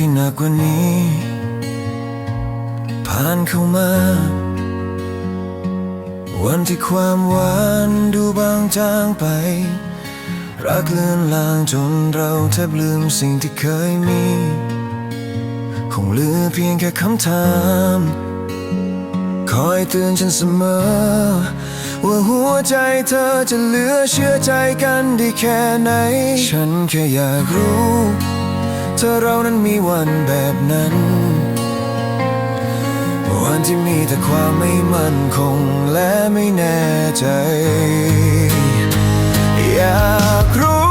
ที่หนักกว่านี้ ผ่านเข้ามา วันที่ความหวานดูบางจางไป รักเลือนลางจนเราแทบลืมสิ่งที่เคยมี คงเหลือเพียงแค่คำถาม คอยเตือนฉันเสมอ ว่าหัวใจเธอจะเหลือเชื่อใจกันได้แค่ไหน ฉันแค่อยากรู้ เธอเรานั้นมีวันแบบนั้น วันที่มีแต่ความไม่มั่นคงและไม่แน่ใจ อยากรู้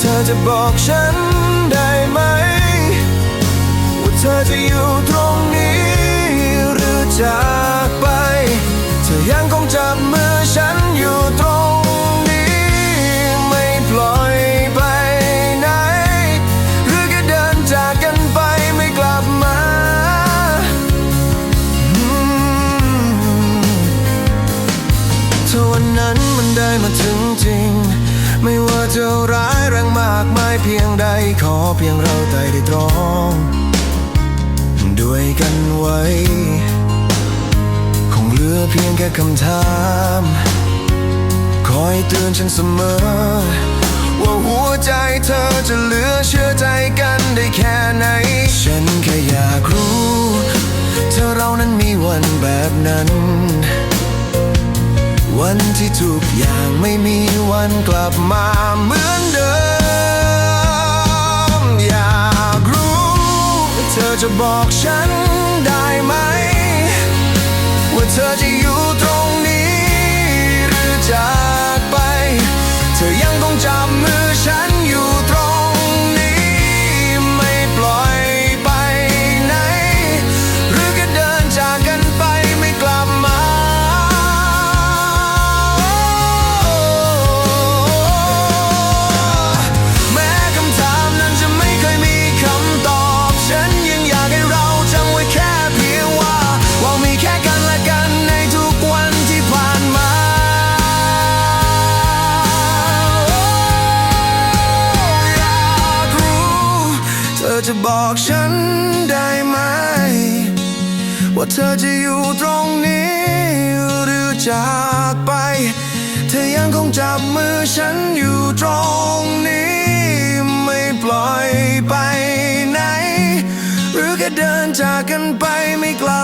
เธอจะบอกฉันได้ไหม ว่าเธอจะอยู่ตรง จริง ไม่ว่าจะร้ายแรงมากมายเพียงใดขอเพียงเราใจได้ตรอง ด้วยกันไว้ คงเหลือเพียงแค่คำถาม คอยเตือนฉันเสมอ ว่าหัวใจเธอจะเหลือเชื่อใจกันได้แค่ไหน ฉันแค่อยากรู้ เธอเรานั้นมีวันแบบนั้น วันที่ทุกอย่างไม่มีวันกลับมาเหมือนเดิม อยากรู้ เธอจะบอกฉันได้ไหม ว่าเธอจะอยู่ตรง อจะบอกฉันได้ไหม ว่าเธอจะอยู่ตรงนี้ หรือจากไป เธอยังคงจับมือฉันอยู่ตรงนี้ ไม่ปล่อยไปไหน หรือแค่เดินจากกันไปไม่กลับ